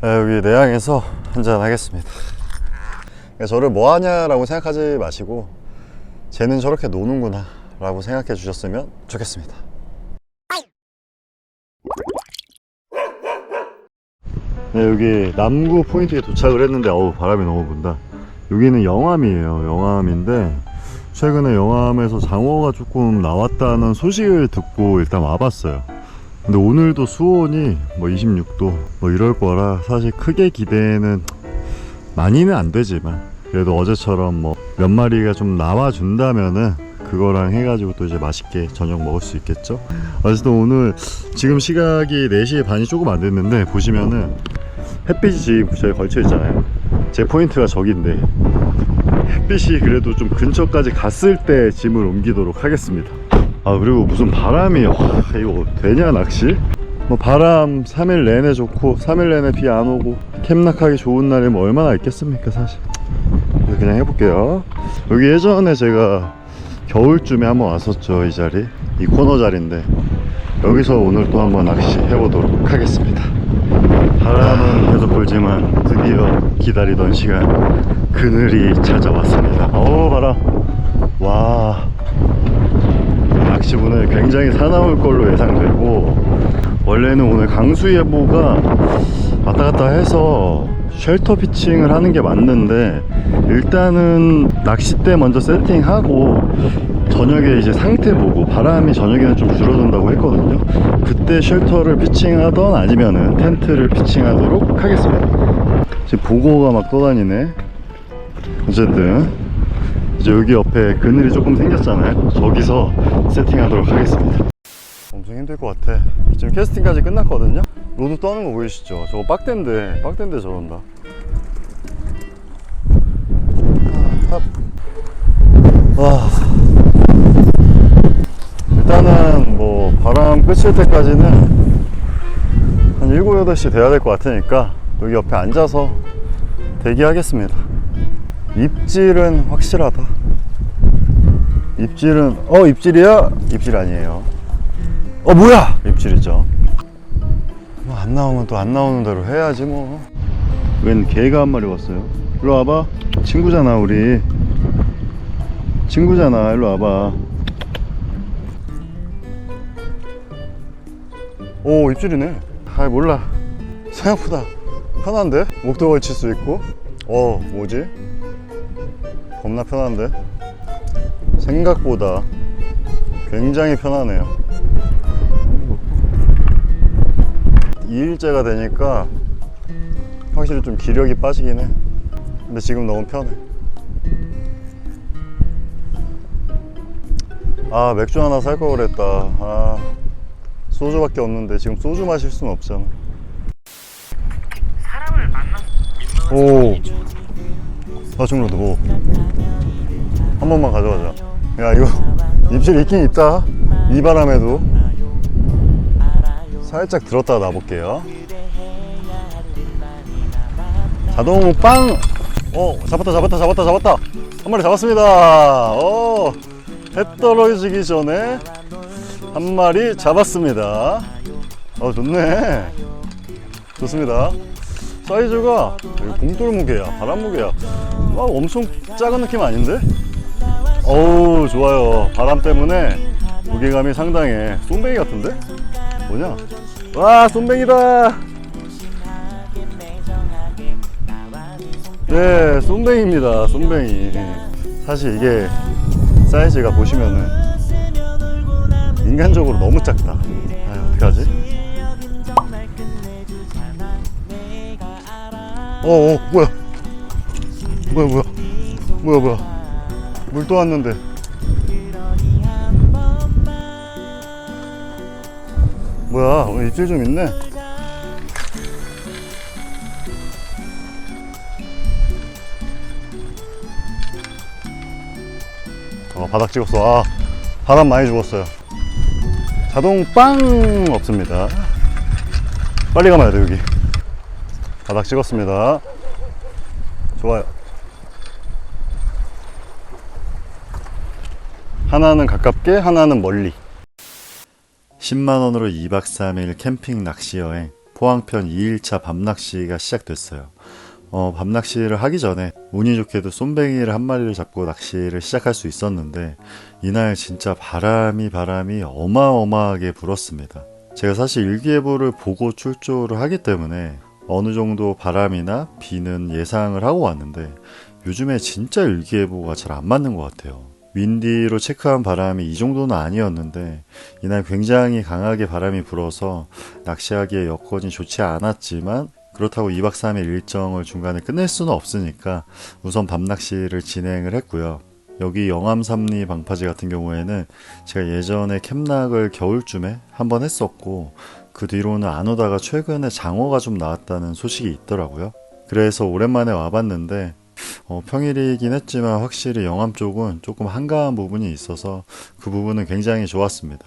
네, 여기 내양에서 한잔 하겠습니다. 그러니까 저를 뭐 하냐라고 생각하지 마시고 쟤는 저렇게 노는구나 라고 생각해 주셨으면 좋겠습니다. 네, 여기 남구 포인트에 도착을 했는데 어우 바람이 너무 분다. 여기는 영암이에요. 영암인데 최근에 영암에서 장어가 조금 나왔다는 소식을 듣고 일단 와봤어요. 근데 오늘도 수온이 뭐 26도 뭐 이럴 거라 사실 크게 기대는 많이는 안 되지만 그래도 어제처럼 뭐 몇 마리가 좀 나와 준다면은 그거랑 해가지고 또 이제 맛있게 저녁 먹을 수 있겠죠. 어쨌든 오늘 지금 시각이 4시 반이 조금 안 됐는데 보시면은 햇빛이 저기 걸쳐 있잖아요. 제 포인트가 저긴데 햇빛이 그래도 좀 근처까지 갔을 때 짐을 옮기도록 하겠습니다. 아 그리고 무슨 바람이 와, 이거 되냐 낚시? 뭐 바람 3일 내내 좋고 3일 내내 비 안 오고 캠락하기 좋은 날이 뭐 얼마나 있겠습니까 사실? 그냥 해볼게요. 여기 예전에 제가 겨울쯤에 한번 왔었죠 이 자리. 이 코너 자리인데. 여기서 오늘 또 한번 낚시 해보도록 하겠습니다. 바람은 계속 불지만 드디어 기다리던 시간 그늘이 찾아왔습니다. 어우 바람. 와 낚시분을 굉장히 사나울 걸로 예상되고 원래는 오늘 강수 예보가 왔다 갔다 해서 쉘터 피칭을 하는 게 맞는데 일단은 낚싯대 먼저 세팅하고 저녁에 이제 상태 보고 바람이 저녁에는 좀 줄어든다고 했거든요. 그때 쉘터를 피칭하던 아니면은 텐트를 피칭하도록 하겠습니다. 지금 보고가 막 떠다니네. 어쨌든 이제 여기 옆에 그늘이 조금 생겼잖아요. 저기서 세팅하도록 하겠습니다. 엄청 힘들 것 같아. 지금 캐스팅까지 끝났거든요. 로드 떠는 거 보이시죠? 저거 빡댄데, 빡댄데 저런다. 아, 와. 일단은 뭐 바람 끝일 때까지는 한 7, 8시 돼야 될 것 같으니까 여기 옆에 앉아서 대기하겠습니다. 입질은 확실하다. 입질은 어 입질이야? 입질 아니에요. 어 뭐야? 입질이죠. 뭐 안 나오면 또 안 나오는 대로 해야지 뭐. 웬 개가 한 마리 왔어요. 일로 와봐. 친구잖아 우리. 친구잖아. 일로 와봐. 오 입질이네. 아 몰라. 생각보다 편한데? 목도 걸칠 수 있고. 어 뭐지? 겁나 편한데? 생각보다 굉장히 편하네요. 2일째가 되니까 확실히 좀 기력이 빠지긴 해. 근데 지금 너무 편해. 아 맥주 하나 살 걸 그랬다. 아 소주밖에 없는데 지금 소주 마실 순 없잖아. 사람을 만나 오 마중로도 뭐. 한 번만 가져가자. 야, 이거 입질 있긴 있다. 이 바람에도. 살짝 들었다가 놔볼게요. 자동 빵! 어, 잡았다, 잡았다, 잡았다, 잡았다. 한 마리 잡았습니다. 어, 해 떨어지기 전에 한 마리 잡았습니다. 어, 좋네. 좋습니다. 사이즈가 봉돌 무게야, 바람 무게야. 막 엄청 작은 느낌 아닌데? 어우, 좋아요. 바람 때문에 무게감이 상당해. 쏨뱅이 같은데? 뭐냐? 와, 쏨뱅이다! 네, 쏨뱅이입니다. 쏨뱅이. 사실 이게 사이즈가 보시면은 인간적으로 너무 작다. 아, 어떡하지? 어, 어, 뭐야? 뭐야, 뭐야? 뭐야, 뭐야? 물 또 왔는데. 뭐야, 오늘 입질 좀 있네. 어, 바닥 찍었어. 아, 바람 많이 죽었어요. 자동 빵 없습니다. 빨리 가봐야 돼, 여기. 바닥 찍었습니다. 좋아요. 하나는 가깝게, 하나는 멀리. 10만원으로 2박 3일 캠핑 낚시 여행 포항편 2일차 밤낚시가 시작됐어요. 어, 밤낚시를 하기 전에 운이 좋게도 쏨뱅이를 한 마리를 잡고 낚시를 시작할 수 있었는데 이날 진짜 바람이 바람이 어마어마하게 불었습니다. 제가 사실 일기예보를 보고 출조를 하기 때문에 어느 정도 바람이나 비는 예상을 하고 왔는데 요즘에 진짜 일기예보가 잘 안 맞는 것 같아요. 윈디로 체크한 바람이 이 정도는 아니었는데 이날 굉장히 강하게 바람이 불어서 낚시하기에 여건이 좋지 않았지만 그렇다고 2박 3일 일정을 중간에 끝낼 수는 없으니까 우선 밤낚시를 진행을 했고요. 여기 영암 삼리 방파제 같은 경우에는 제가 예전에 캠락을 겨울쯤에 한번 했었고 그 뒤로는 안 오다가 최근에 장어가 좀 나왔다는 소식이 있더라고요. 그래서 오랜만에 와봤는데 어, 평일이긴 했지만 확실히 영암 쪽은 조금 한가한 부분이 있어서 그 부분은 굉장히 좋았습니다.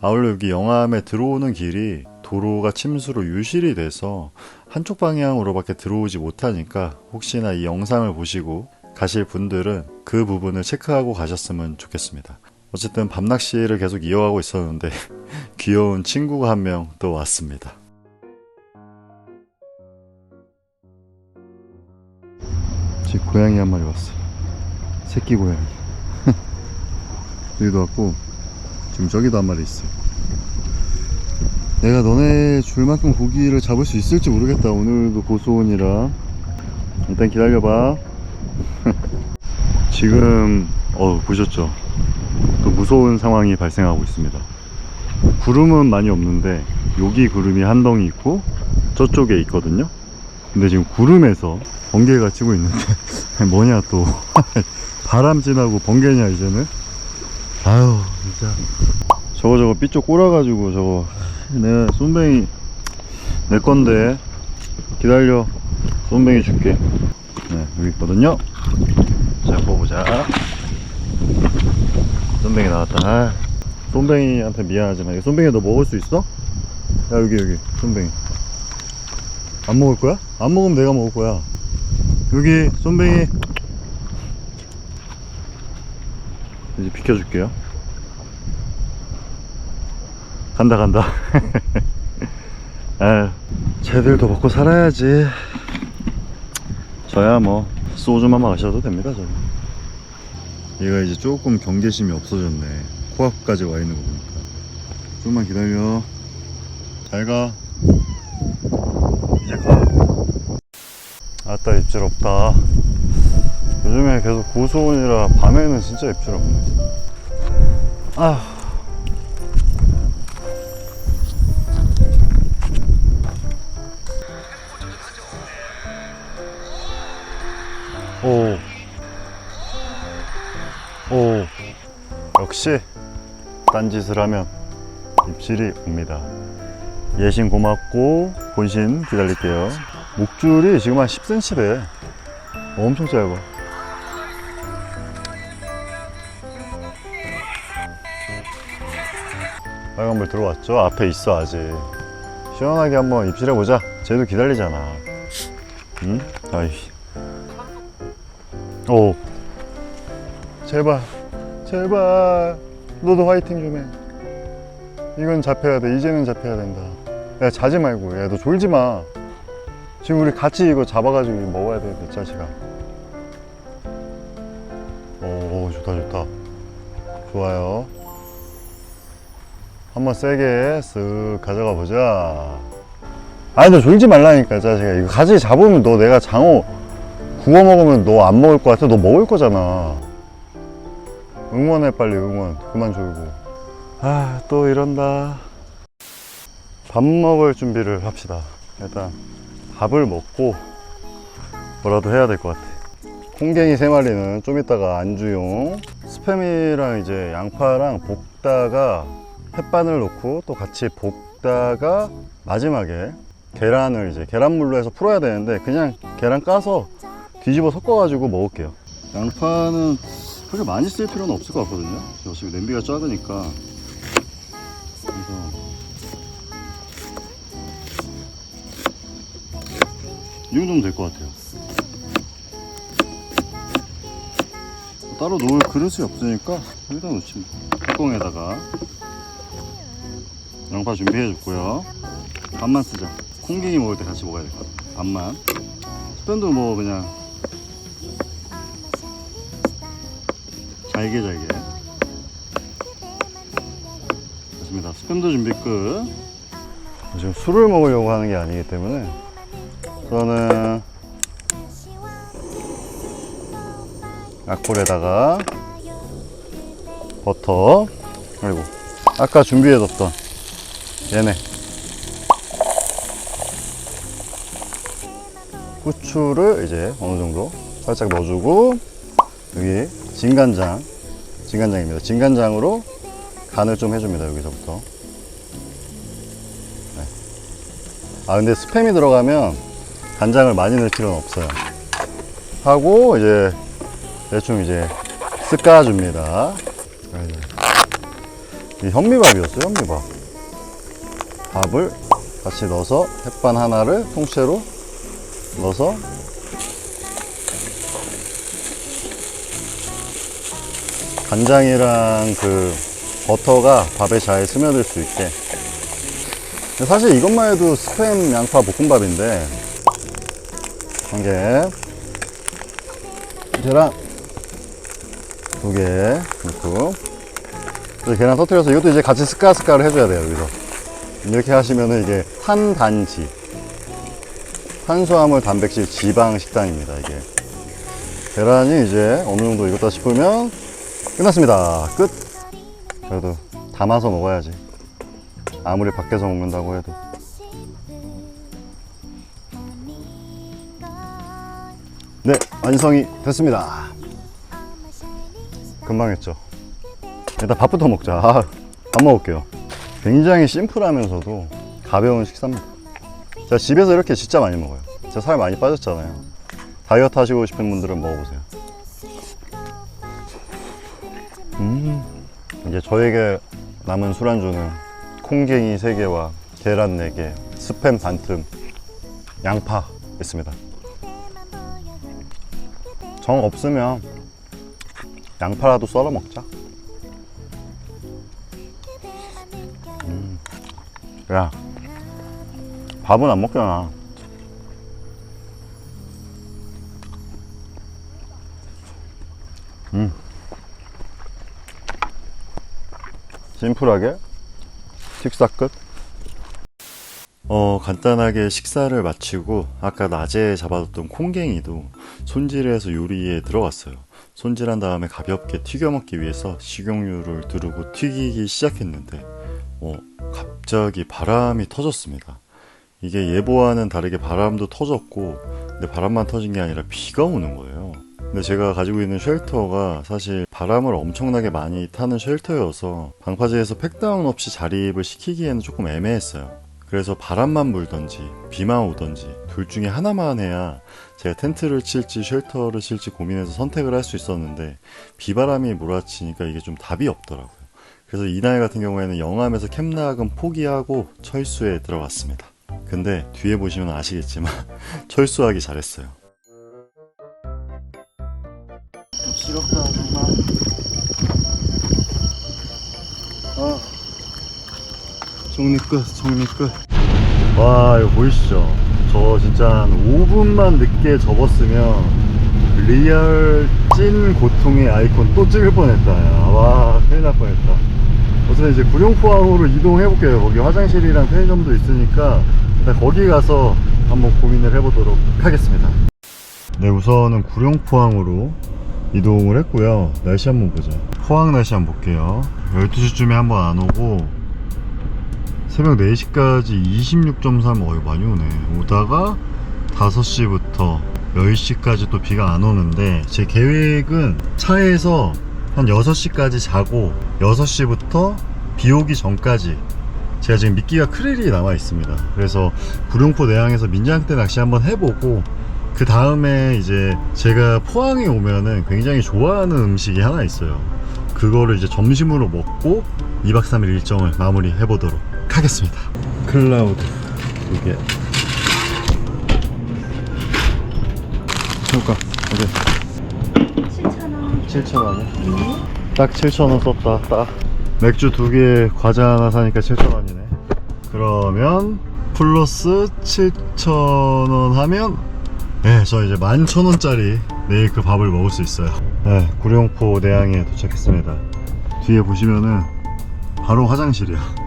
아울러 여기 영암에 들어오는 길이 도로가 침수로 유실이 돼서 한쪽 방향으로밖에 들어오지 못하니까 혹시나 이 영상을 보시고 가실 분들은 그 부분을 체크하고 가셨으면 좋겠습니다. 어쨌든 밤낚시를 계속 이어가고 있었는데 귀여운 친구가 한 명 또 왔습니다. 제 고양이 한 마리 왔어. 새끼 고양이. 여기도 왔고 지금 저기도 한 마리 있어. 내가 너네 줄 만큼 고기를 잡을 수 있을지 모르겠다. 오늘도 고소온이라 일단 기다려봐. 지금 어 보셨죠? 또 무서운 상황이 발생하고 있습니다. 구름은 많이 없는데 여기 구름이 한 덩이 있고 저쪽에 있거든요. 근데 지금 구름에서 번개가 치고 있는데 뭐냐 또. 바람 지나고 번개냐 이제는? 아유 진짜. 저거 저거 삐쪽 꼬라가지고 저거. 내가 쏨뱅이 내 건데. 기다려. 쏨뱅이 줄게. 네 여기 있거든요. 자 뽑아보자. 쏨뱅이 나왔다. 아, 쏨뱅이한테 미안하지만 이거 쏨뱅이 너 먹을 수 있어? 야 여기 여기. 쏨뱅이 안 먹을 거야? 안 먹으면 내가 먹을 거야. 여기 쏨뱅이. 이제 비켜줄게요. 간다 간다. 아 쟤들도 먹고 살아야지. 저야 뭐 소주만 마셔도 됩니다 저는. 얘가 이제 조금 경계심이 없어졌네. 코앞까지 와 있는 거 보니까. 좀만 기다려. 잘가 아따 입질 없다 요즘에 계속 고소온이라 밤에는 진짜 입질 없네 아 오. 오. 역시 딴짓을 하면 입질이 옵니다. 예신 고맙고 본신 기다릴게요. 목줄이 지금 한 10cm 돼. 엄청 짧아. 빨간불 들어왔죠? 앞에 있어 아직. 시원하게 한번 입질해 보자. 쟤도 기다리잖아. 응? 아이. 오. 제발, 제발. 너도 화이팅 좀 해. 이건 잡혀야 돼. 이제는 잡혀야 된다. 야, 자지 말고. 야, 너 졸지 마. 지금 우리 같이 이거 잡아가지고 먹어야 자식아. 오, 오, 좋다, 좋다. 좋아요. 한번 세게 쓱 가져가 보자. 아니, 너 졸지 말라니까, 자식아. 이거 가지 잡으면 너 내가 장어 구워 먹으면 너 안 먹을 것 같아? 너 먹을 거잖아. 응원해, 빨리 응원. 그만 졸고. 아, 또 이런다. 밥 먹을 준비를 합시다. 일단 밥을 먹고 뭐라도 해야 될 것 같아. 콩갱이 세 마리는 좀 이따가 안주용 스팸이랑 이제 양파랑 볶다가 햇반을 넣고 또 같이 볶다가 마지막에 계란을 이제 계란물로 해서 풀어야 되는데 그냥 계란 까서 뒤집어 섞어 가지고 먹을게요. 양파는 그렇게 많이 쓸 필요는 없을 것 같거든요. 어차피 냄비가 작으니까. 이 정도면 될 것 같아요. 따로 놓을 그릇이 없으니까 여기다 뭐. 뚜껑에다가 양파 준비해 줬고요. 밥만 쓰자. 콩갱이 먹을 때 같이 먹어야 될 것 같아. 밥만. 스팸도 뭐 그냥 잘게 잘게. 좋습니다. 스팸도 준비 끝. 지금 술을 먹으려고 하는 게 아니기 때문에 저는 약불에다가 버터. 그리고 아까 준비해뒀던 얘네. 후추를 이제 어느 정도 살짝 넣어주고 여기 진간장 진간장입니다. 진간장으로 간을 좀 해줍니다 여기서부터. 네. 아 근데 스팸이 들어가면 간장을 많이 넣을 필요는 없어요. 하고 이제 대충 이제 쓱까줍니다. 이 현미밥이었어요 현미밥. 밥을 같이 넣어서 햇반 하나를 통째로 넣어서 간장이랑 그 버터가 밥에 잘 스며들 수 있게. 사실 이것만 해도 스팸 양파 볶음밥인데 한 개 계란. 두 개. 넣고. 이제 계란 터뜨려서 이것도 이제 같이 스까스까를 해줘야 돼요 여기서. 이렇게 하시면은 이게 탄단지. 탄수화물 단백질 지방 식단입니다 이게. 계란이 이제 어느 정도 익었다 싶으면 끝났습니다. 끝. 그래도 담아서 먹어야지. 아무리 밖에서 먹는다고 해도 네 완성이 됐습니다. 금방 했죠. 일단 밥부터 먹자. 아, 밥 먹을게요. 굉장히 심플하면서도 가벼운 식사입니다. 제가 집에서 이렇게 진짜 많이 먹어요. 제가 살 많이 빠졌잖아요. 다이어트 하시고 싶은 분들은 먹어보세요. 음 이제 저에게 남은 술안주는 콩갱이 3개와 계란 4개 스팸 반틈 양파 있습니다 정 없으면 양파라도 썰어 먹자. 음. 야, 밥은 안 먹잖아. 음. 심플하게 식사 끝. 어, 간단하게 식사를 마치고 아까 낮에 잡아뒀던 콩갱이도 손질해서 요리에 들어갔어요. 손질한 다음에 가볍게 튀겨 먹기 위해서 식용유를 두르고 튀기기 시작했는데 어, 갑자기 바람이 터졌습니다. 이게 예보와는 다르게 바람도 터졌고 근데 바람만 터진 게 아니라 비가 오는 거예요. 근데 제가 가지고 있는 쉘터가 사실 바람을 엄청나게 많이 타는 쉘터여서 방파제에서 팩다운 없이 자립을 시키기에는 조금 애매했어요. 그래서 바람만 불던지 비만 오던지 둘 중에 하나만 해야 제가 텐트를 칠지 쉘터를 칠지 고민해서 선택을 할 수 있었는데 비바람이 몰아치니까 이게 좀 답이 없더라고요. 그래서 이날 같은 경우에는 영암에서 캠락은 포기하고 철수에 들어갔습니다. 근데 뒤에 보시면 아시겠지만 철수하기 잘했어요. 지겹다 정말. 정리 끝, 정리 끝. 와, 이거 보이시죠? 저 진짜 한 5분만 늦게 접었으면 리얼 찐 고통의 아이콘 또 찍을 뻔했다. 야. 와, 큰일 날 뻔했다. 우선 이제 구룡포항으로 이동해 볼게요. 거기 화장실이랑 편의점도 있으니까 일단 거기 가서 한번 고민을 해보도록 하겠습니다. 네, 우선은 구룡포항으로 이동을 했고요. 날씨 한번 보자. 포항 날씨 한번 볼게요. 12시쯤에 한번 안 오고 새벽 4시까지 26.3 어이 많이 오네. 오다가 5시부터 10시까지 또 비가 안 오는데 제 계획은 차에서 한 6시까지 자고 6시부터 비 오기 전까지 제가 지금 미끼가 크릴이 남아 있습니다. 그래서 구룡포 내항에서 민장대 낚시 한번 해보고 그 다음에 이제 제가 포항에 오면은 굉장히 좋아하는 음식이 하나 있어요. 그거를 이제 점심으로 먹고 2박 3일 일정을 마무리 해보도록 하겠습니다. 클라우드 이게 효과 오케이 7,000원. 7,000원이야? 딱 7,000원 썼다 딱 맥주 두 개 과자 하나 사니까 7,000원이네 그러면 플러스 7,000원 하면 네, 저 이제 11,000원짜리 내일 그 밥을 먹을 수 있어요. 네, 구룡포 내항에 도착했습니다. 뒤에 보시면은 바로 화장실이야.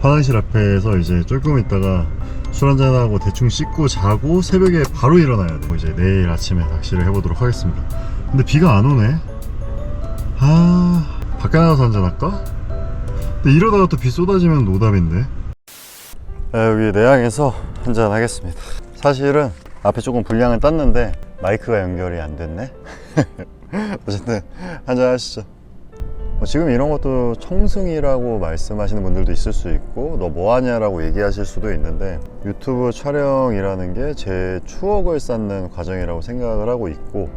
화장실 앞에서 이제 조금 있다가 술 한잔하고 대충 씻고 자고 새벽에 바로 일어나야 돼. 이제 내일 아침에 낚시를 해보도록 하겠습니다. 근데 비가 안 오네. 아, 밖에 나가서 한잔할까? 근데 이러다가 또 비 쏟아지면 노답인데. 아, 여기 내양에서 한잔 하겠습니다. 사실은 앞에 조금 분량을 땄는데 마이크가 연결이 안 됐네. 어쨌든 한잔 하시죠. 뭐 지금 이런 것도 청승이라고 말씀하시는 분들도 있을 수 있고 너 뭐하냐라고 얘기하실 수도 있는데 유튜브 촬영이라는 게 제 추억을 쌓는 과정이라고 생각을 하고 있고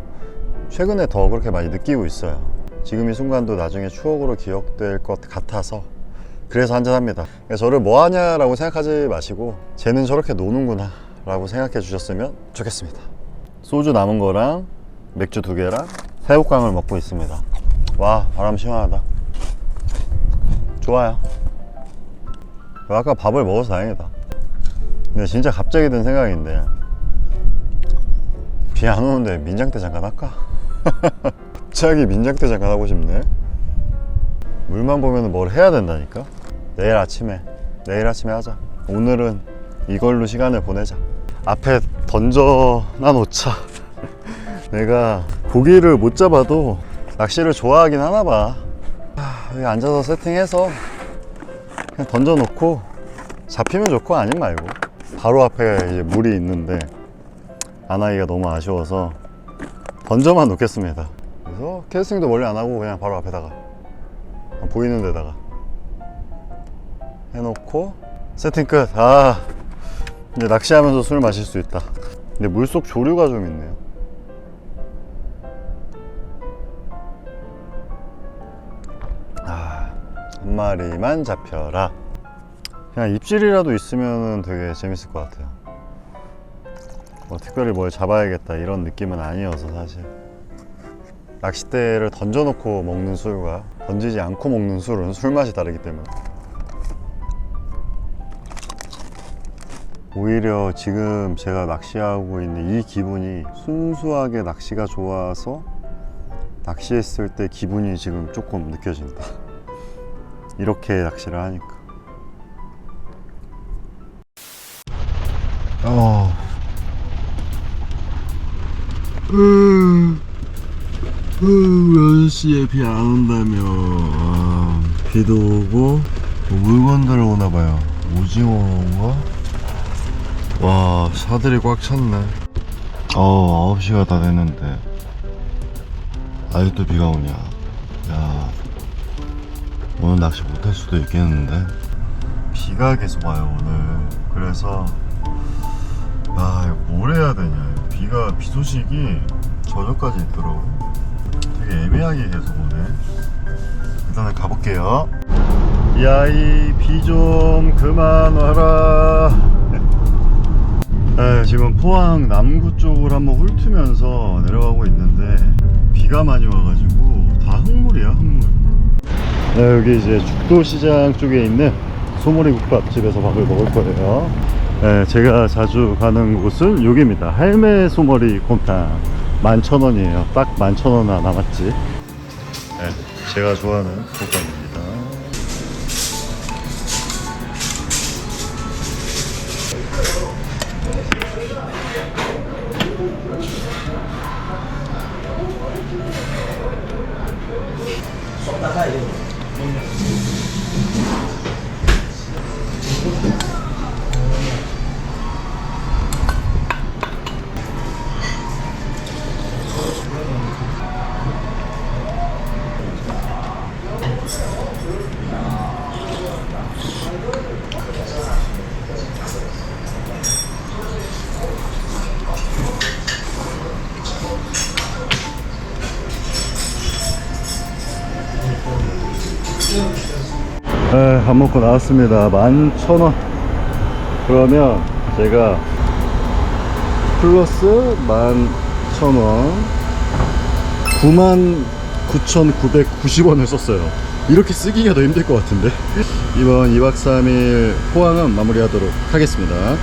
최근에 더 그렇게 많이 느끼고 있어요. 지금 이 순간도 나중에 추억으로 기억될 것 같아서 그래서 한잔합니다. 그러니까 저를 뭐하냐라고 생각하지 마시고 쟤는 저렇게 노는구나 라고 생각해 주셨으면 좋겠습니다. 소주 남은 거랑 맥주 두 개랑 새우깡을 먹고 있습니다 와 바람 시원하다. 좋아요. 아까 밥을 먹어서 다행이다. 근데 진짜 갑자기 든 생각인데. 비 안 오는데 민장대 잠깐 할까? 갑자기 민장대 잠깐 하고 싶네. 물만 보면 뭘 해야 된다니까? 내일 아침에 내일 아침에 하자. 오늘은 이걸로 시간을 보내자. 앞에 던져놔 놓자. 내가 고기를 못 잡아도 낚시를 좋아하긴 하나 봐 아, 여기 앉아서 세팅해서 그냥 던져놓고 잡히면 좋고 아니면 말고 바로 앞에 이제 물이 있는데 안 하기가 너무 아쉬워서 던져만 놓겠습니다 그래서 캐스팅도 멀리 안 하고 그냥 바로 앞에다가 보이는 데다가 해놓고 세팅 끝. 아 이제 낚시하면서 술 마실 수 있다. 근데 물속 조류가 좀 있네요. 한 마리만 잡혀라. 그냥 입질이라도 있으면 되게 재밌을 것 같아요. 뭐 특별히 뭘 잡아야겠다 이런 느낌은 아니어서 사실. 낚싯대를 던져놓고 먹는 술과 던지지 않고 먹는 술은 술 맛이 다르기 때문에. 오히려 지금 제가 낚시하고 있는 이 기분이 순수하게 낚시가 좋아서 낚시했을 때 기분이 지금 조금 느껴진다. 이렇게 낚시를 하니까. 어. 음, 음, 6시에 비 안 온다며. 아, 비도 오고, 뭐 물건들 오나봐요. 오징어인가? 와 사들이 꽉 찼네 어 9시가 다 됐는데 아직도 비가 오냐 야 오늘 낚시 못할 수도 있겠는데? 비가 계속 와요 오늘. 그래서 아 이거 뭘 해야 되냐. 비가 비 소식이 저녁까지 있더라고 되게 애매하게 계속 오네. 일단은 가볼게요. 야이 비 좀 그만 와라. 네, 지금 포항 남구 쪽을 한번 훑으면서 내려가고 있는데 비가 많이 와가지고 다 흙물이야 흙물 네, 여기 이제 죽도시장 쪽에 있는 소머리 국밥집에서 밥을 먹을 거예요. 네, 제가 자주 가는 곳은 여기입니다. 할매 소머리 곰탕. 11,000원이에요. 딱 11,000원 하나 남았지. 네, 제가 좋아하는 국밥입니다 네, 밥 먹고 나왔습니다. 11,000원. 그러면 제가 플러스 11,000원 99,990원을 썼어요. 이렇게 쓰기가 더 힘들 것 같은데 이번 2박 3일 포항은 마무리하도록 하겠습니다